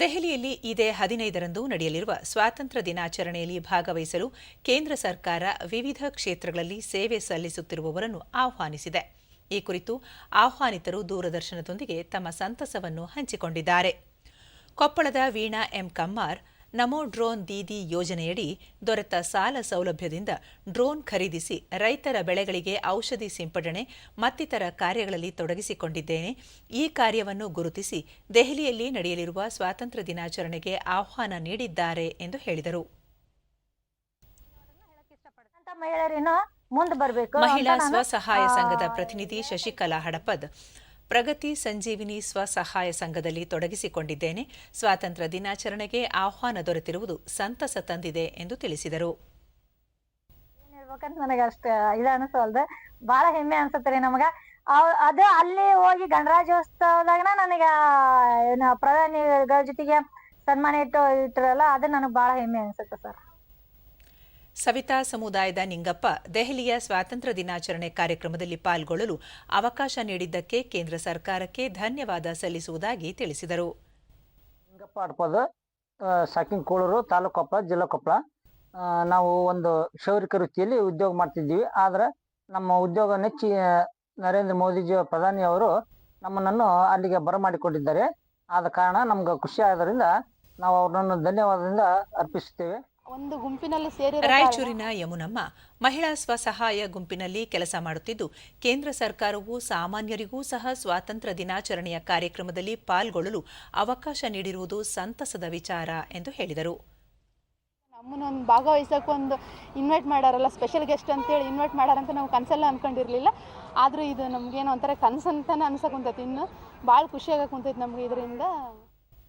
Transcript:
ದೆಹಲಿಯಲ್ಲಿ ಇದೇ ಹದಿನೈದರಂದು ನಡೆಯಲಿರುವ ಸ್ವಾತಂತ್ರ್ಯ ದಿನಾಚರಣೆಯಲ್ಲಿ ಭಾಗವಹಿಸಲು ಕೇಂದ್ರ ಸರ್ಕಾರ ವಿವಿಧ ಕ್ಷೇತ್ರಗಳಲ್ಲಿ ಸೇವೆ ಸಲ್ಲಿಸುತ್ತಿರುವವರನ್ನು ಆಹ್ವಾನಿಸಿದೆ. ಈ ಕುರಿತು ಆಹ್ವಾನಿತರು ದೂರದರ್ಶನದೊಂದಿಗೆ ತಮ್ಮ ಸಂತಸವನ್ನು ಹಂಚಿಕೊಂಡಿದ್ದಾರೆ. ಕೊಪ್ಪಳದ ವೀಣಾ ಎಂ ಕಮ್ಮಾರ್ ನಮೋ ಡ್ರೋನ್ ದೀದಿ ಯೋಜನೆಯಡಿ ದೊರೆತ ಸಾಲ ಸೌಲಭ್ಯದಿಂದ ಡ್ರೋನ್ ಖರೀದಿಸಿ ರೈತರ ಬೆಳೆಗಳಿಗೆ ಔಷಧಿ ಸಿಂಪಡಣೆ ಮತ್ತಿತರ ಕಾರ್ಯಗಳಲ್ಲಿ ತೊಡಗಿಸಿಕೊಂಡಿದ್ದೇನೆ. ಈ ಕಾರ್ಯವನ್ನು ಗುರುತಿಸಿ ದೆಹಲಿಯಲ್ಲಿ ನಡೆಯಲಿರುವ ಸ್ವಾತಂತ್ರ್ಯ ದಿನಾಚರಣೆಗೆ ಆಹ್ವಾನ ನೀಡಿದ್ದಾರೆ ಎಂದು ಹೇಳಿದರು. ಮಹಿಳಾ ಸ್ವಸಹಾಯ ಸಂಘದ ಪ್ರತಿನಿಧಿ ಶಶಿಕಲಾ ಹಡಪದ್ ಪ್ರಗತಿ ಸಂಜೀವಿನಿ ಸ್ವಸಹಾಯ ಸಂಘದಲ್ಲಿ ತೊಡಗಿಸಿಕೊಂಡಿದ್ದೇನೆ. ಸ್ವಾತಂತ್ರ್ಯ ದಿನಾಚರಣೆಗೆ ಆಹ್ವಾನ ದೊರೆತಿರುವುದು ಸಂತಸ ತಂದಿದೆ ಎಂದು ತಿಳಿಸಿದರು. ನನಗೆ ಅಷ್ಟು ಇದ ಅನಿಸಲ್ದ ಬಹಳ ಹೆಮ್ಮೆ ಅನಿಸುತ್ತೆ ನಮಗ. ಅವ್- ಅದು ಅಲ್ಲಿ ಹೋಗಿ ಗಣರಾಜ್ಯೋತ್ಸವದಾಗ ನನಗ ಪ್ರಧಾನಿಗಳ ಜೊತೆಗೆ ಸನ್ಮಾನ ಇಟ್ಟು ಇಟ್ಟಿರಲ್ಲ ಅದು ನನಗೆ ಬಹಳ ಹೆಮ್ಮೆ ಅನ್ಸುತ್ತೆ ಸರ್. ಸವಿತಾ ಸಮುದಾಯದ ನಿಂಗಪ್ಪ ದೆಹಲಿಯ ಸ್ವಾತಂತ್ರ್ಯ ದಿನಾಚರಣೆ ಕಾರ್ಯಕ್ರಮದಲ್ಲಿ ಪಾಲ್ಗೊಳ್ಳಲು ಅವಕಾಶ ನೀಡಿದ್ದಕ್ಕೆ ಕೇಂದ್ರ ಸರ್ಕಾರಕ್ಕೆ ಧನ್ಯವಾದ ಸಲ್ಲಿಸುವುದಾಗಿ ತಿಳಿಸಿದರು. ನಿಂಗಪ್ಪ ಅಡ್ಪದ ಸಾಕಿಂಕೋಳೂರು ತಾಲೂಕು ಕೊಪ್ಪಳ ನಾವು ಒಂದು ಕ್ಷೌರಿಕ ವೃತ್ತಿಯಲ್ಲಿ ಉದ್ಯೋಗ ಮಾಡ್ತಿದ್ದೀವಿ. ಆದ್ರೆ ನಮ್ಮ ಉದ್ಯೋಗ ನೆಚ್ಚಿ ನರೇಂದ್ರ ಮೋದಿಜಿ ಪ್ರಧಾನಿ ಅವರು ನಮ್ಮನ್ನು ಅಲ್ಲಿಗೆ ಬರಮಾಡಿಕೊಂಡಿದ್ದಾರೆ. ಆದ ಕಾರಣ ನಮ್ಗೆ ಖುಷಿ ಆದ್ರಿಂದ ನಾವು ಅವ್ರನ್ನ ಧನ್ಯವಾದದಿಂದ ಅರ್ಪಿಸುತ್ತೇವೆ. ಒಂದು ಗುಂಪಿನಲ್ಲಿ ಸೇರಿ ರಾಯಚೂರಿನ ಯಮುನಮ್ಮ ಮಹಿಳಾ ಸ್ವಸಹಾಯ ಗುಂಪಿನಲ್ಲಿ ಕೆಲಸ ಮಾಡುತ್ತಿದ್ದು ಕೇಂದ್ರ ಸರ್ಕಾರವು ಸಾಮಾನ್ಯರಿಗೂ ಸಹ ಸ್ವಾತಂತ್ರ್ಯ ದಿನಾಚರಣೆಯ ಕಾರ್ಯಕ್ರಮದಲ್ಲಿ ಪಾಲ್ಗೊಳ್ಳಲು ಅವಕಾಶ ನೀಡಿರುವುದು ಸಂತಸದ ವಿಚಾರ ಎಂದು ಹೇಳಿದರು. ನಮ್ಮನ್ನೊಂದು ಭಾಗವಹಿಸೋಕೆ ಒಂದು ಇನ್ವೈಟ್ ಮಾಡಾರಲ್ಲ ಸ್ಪೆಷಲ್ ಗೆಸ್ಟ್ ಅಂತೇಳಿ ಇನ್ವೈಟ್ ಮಾಡಾರಂತ ನಾವು ಕನಸಲ್ಲ ಅಂದ್ಕೊಂಡಿರಲಿಲ್ಲ ಆದರೂ ಇದು ನಮಗೇನೋ ಒಂಥರ ಕನಸಂತನೇ ಅನ್ಸಕ್ಕೆ ಕುಂತೈತಿ. ಇನ್ನು ಭಾಳ ಖುಷಿಯಾಗ ಕುಂತೈತಿ ನಮ್ಗೆ ಇದರಿಂದ.